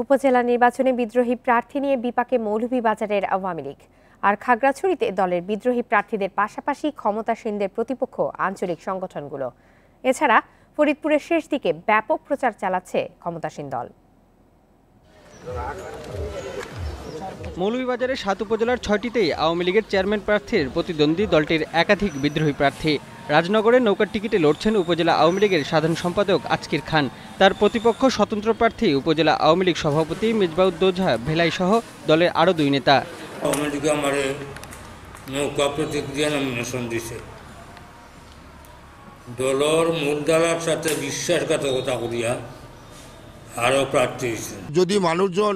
উপজেলা নির্বাচনে বিদ্রোহী প্রার্থী নিয়ে বিপাকে মৌলভীবাজারের আওয়ামী লীগ। আর খাগড়াছড়িতে দলের বিদ্রোহী প্রার্থীদের পাশাপাশি ক্ষমতাসীনদের প্রতিপক্ষ আঞ্চলিক সংগঠনগুলো। এছাড়া ফরিদপুরের শেষ দিকে ব্যাপক প্রচার চালাচ্ছে ক্ষমতাসীন দল। মৌলভীবাজারের সাত উপজেলার ছয়টিতেই আওয়ামী লীগের চেয়ারম্যান প্রার্থীর প্রতিদ্বন্দ্বী দলটির একাধিক বিদ্রোহী প্রার্থী। রাজনগরের নৌকার টিকিটে লড়ছেন উপজেলা আওয়ামী লীগের সাধারণ সম্পাদক আজকির খান। তার প্রতিপক্ষ স্বতন্ত্র প্রার্থী উপজেলা আওয়ামী লীগ সভাপতি মিজবাউদ্দোজা ভেলাই সহ দলের আরও দুই নেতা। আওয়ামী লীগ আমার নৌকা প্রতীক নমিনেশন দিছে। দলর মূলধারার সাথে বিশ্বাসঘাতকতা করিয়া আরও প্রার্থী যদি মানুষজন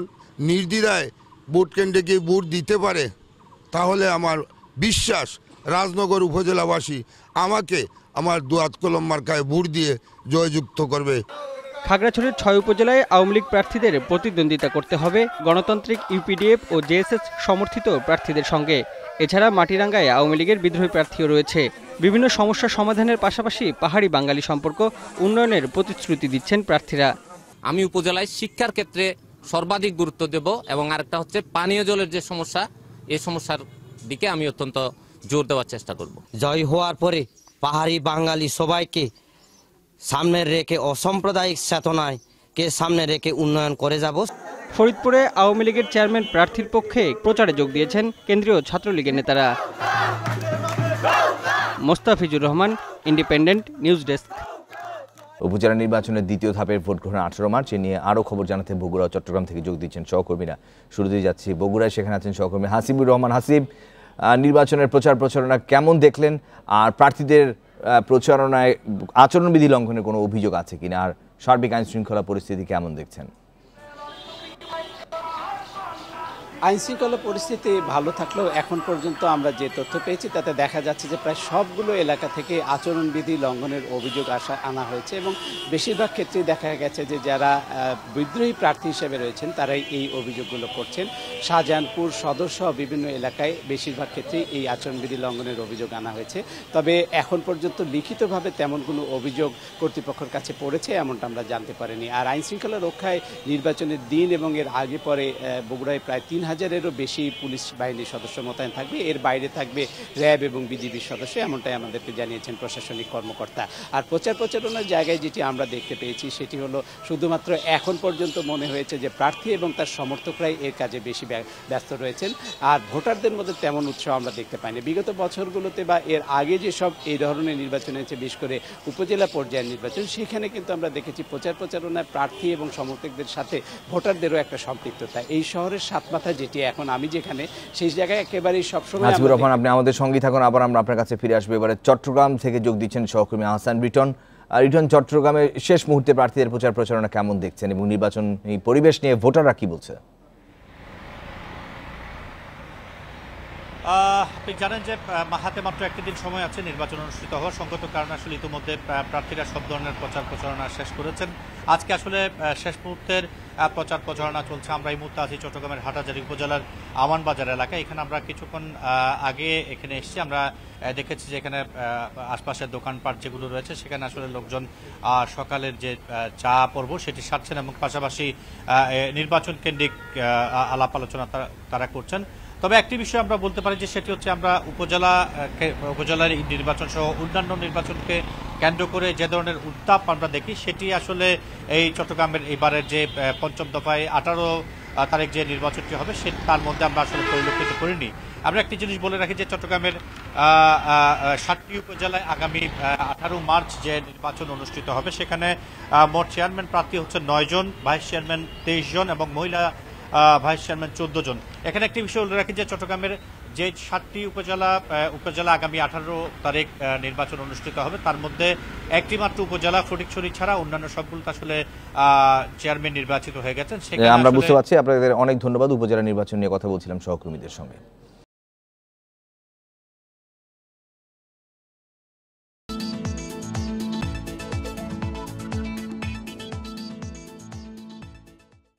নির্দ্বিধায় ভোট কেন্দ্রে গিয়ে ভোট দিতে পারে তাহলে আমার বিশ্বাস রাজনগর উপজেলাবাসী আমাকে আমার দুয়াত কলম মার্কায় ভোট দিয়ে জয়যুক্ত করবে। খাগড়াছড়ির ছয় উপজেলায় আওয়ামী লীগ প্রার্থীদের প্রতিদ্বন্দ্বিতা করতে হবে গণতান্ত্রিক ইউপিডিএফ ও জেএসএস সমর্থিত প্রার্থীদের সঙ্গে। এছাড়া মাটিরাঙ্গায় আওয়ামী লীগের বিদ্রোহী প্রার্থীও রয়েছে। বিভিন্ন সমস্যা সমাধানের পাশাপাশি পাহাড়ি বাঙালি সম্পর্ক উন্নয়নের প্রতিশ্রুতি দিচ্ছেন প্রার্থীরা। আমি উপজেলায় শিক্ষার ক্ষেত্রে সর্বাধিক গুরুত্ব দেব এবং আরেকটা হচ্ছে পানীয় জলের যে সমস্যা এই সমস্যার দিকে আমি অত্যন্ত জোর দেওয়ার চেষ্টা করব। জয় হওয়ার পরে পাহাড়ি বাঙালি সবাইকে সামনে রেখে অসাম্প্রদায়িক চেতনায় কে সামনে রেখে উন্নয়ন করে যাব। ফরিদপুরে আওয়ামী লীগের চেয়ারম্যান প্রার্থীর পক্ষে প্রচারে যোগ দিয়েছেন কেন্দ্রীয় ছাত্রলীগের নেতারা। Mostafizur Rahman independent news desk. উপজেলা নির্বাচনের দ্বিতীয় ধাপের ভোট গ্রহণ আঠারো মার্চ, এ নিয়ে আরও খবর জানাতে বগুড়া চট্টগ্রাম থেকে যোগ দিচ্ছেন সহকর্মীরা। শুরুতেই যাচ্ছি বগুড়ায়, সেখানে আছেন সহকর্মী হাসিবুর রহমান। হাসিব নির্বাচনের প্রচার প্রচারণা কেমন দেখলেন? আর প্রার্থীদের প্রচারণায় আচরণবিধি লঙ্ঘনের কোনো অভিযোগ আছে কিনা? আর সার্বিক আইন শৃঙ্খলা পরিস্থিতি কেমন দেখছেন? আইন শৃঙ্খলা পরিস্থিতি ভালো থাকলেও এখন পর্যন্ত আমরা যে তথ্য পেয়েছি, তাতে দেখা যাচ্ছে যে প্রায় সবগুলো এলাকা থেকে আচরণবিধি লঙ্ঘনের অভিযোগ আসা, আনা হয়েছে এবং বেশিরভাগ ক্ষেত্রেই দেখা গেছে যে যারা বিদ্রোহী প্রার্থী হিসেবে রয়েছেন, তারাই এই অভিযোগগুলো করছেন। শাহজাহানপুর সদস্য বিভিন্ন এলাকায় বেশিরভাগ ক্ষেত্রেই এই আচরণবিধি লঙ্ঘনের অভিযোগ আনা হয়েছে। তবে এখন পর্যন্ত লিখিতভাবে তেমন কোনো অভিযোগ কর্তৃপক্ষের কাছে পড়েছে এমনটা আমরা জানতে পারিনি। আর আইনশৃঙ্খলা রক্ষায় নির্বাচনের দিন এবং এর আগে পরে বগুড়ায় প্রায় তিন হাজার হাজারেরও বেশি পুলিশ বাহিনীর সদস্য মোতায়েন থাকবে। এর বাইরে থাকবে র্যাব এবং বিজিবির সদস্য, এমনটাই আমাদেরকে জানিয়েছেন প্রশাসনিক কর্মকর্তা। আর প্রচার প্রচারণার জায়গায় যেটি আমরা দেখতে পেয়েছি, সেটি হলো শুধুমাত্র এখন পর্যন্ত মনে হয়েছে যে প্রার্থী এবং তার সমর্থকরাই এর কাজে বেশি ব্যস্ত রয়েছেন। আর ভোটারদের মধ্যে তেমন উৎসাহ আমরা দেখতে পাইনি। বিগত বছরগুলোতে বা এর আগে যেসব এই ধরনের নির্বাচন হয়েছে, বিশেষ করে উপজেলা পর্যায়ের নির্বাচন, সেখানে কিন্তু আমরা দেখেছি প্রচার প্রচারণায় প্রার্থী এবং সমর্থকদের সাথে ভোটারদেরও একটা সম্পৃক্ততা। এই শহরের সাতমাথা যেটি এখন আমি যেখানে সেই জায়গায় একেবারেই সবসময় হাসিবুর রহমান আপনি আমাদের সঙ্গী থাকুন। আবার আমরা আপনার কাছে ফিরে আসব এবারে। চট্টগ্রাম থেকে যোগ দিচ্ছেন সহকর্মী আহসান রিটন। আর রিটন চট্টগ্রামে শেষ মুহূর্তে প্রার্থীদের প্রচার প্রচারণা কেমন দেখছেন এবং নির্বাচন এই পরিবেশ নিয়ে ভোটাররা কি বলছে? আপনি জানেন যে হাতে মাত্র একটি দিন সময় আছে নির্বাচন অনুষ্ঠিত হওয়ার। সঙ্গত কারণে আসলে ইতিমধ্যে প্রার্থীরা সব ধরনের প্রচার প্রচারণা শেষ করেছেন। আজকে আসলে শেষ মুহূর্তের প্রচার প্রচারণা চলছে। আমরা এই মুহূর্তে আছি চট্টগ্রামের হাটাজারি উপজেলার আমানবাজার এলাকায়। এখানে আমরা কিছুক্ষণ আগে এখানে এসেছি। আমরা দেখেছি যে এখানে আশপাশের দোকানপাট যেগুলো রয়েছে, সেখানে আসলে লোকজন সকালের যে চা পর্ব, সেটি সারছেন এবং পাশাপাশি নির্বাচন কেন্দ্রিক আলাপ আলোচনা তারা করছেন। তবে একটি বিষয় আমরা বলতে পারি যে সেটি হচ্ছে আমরা উপজেলা উপজেলার নির্বাচন সহ অন্যান্য নির্বাচনকে কেন্দ্র করে যে ধরনের উত্তাপ আমরা দেখি, সেটি আসলে এই চট্টগ্রামের এবারের যে পঞ্চম দফায় আঠারো তারিখ যে নির্বাচনটি হবে, সে, তার মধ্যে আমরা আসলে পরিলক্ষিত করিনি। আমরা একটি জিনিস বলে রাখি যে চট্টগ্রামের সাতটি উপজেলায় আগামী আঠারো মার্চ যে নির্বাচন অনুষ্ঠিত হবে, সেখানে মোট চেয়ারম্যান প্রার্থী হচ্ছে নয় জন, ভাইস চেয়ারম্যান তেইশ জন এবং মহিলা ভাইস চেয়ারম্যান চোদ্দ জন। এখানে একটি বিষয় উল্লেখ রাখি যে চট্টগ্রামের যে সাতটি উপজেলা উপজেলা আগামী আঠারো তারিখ নির্বাচন অনুষ্ঠিত হবে তার মধ্যে একটি মাত্র উপজেলা ফটিকছড়ি ছাড়া অন্যান্য সবগুলো আসলে আহ, চেয়ারম্যান নির্বাচিত হয়ে গেছেন। আমরা বুঝতে পারছি আপনাদের অনেক ধন্যবাদ উপজেলা নির্বাচন নিয়ে কথা বলছিলাম সহকর্মীদের সঙ্গে।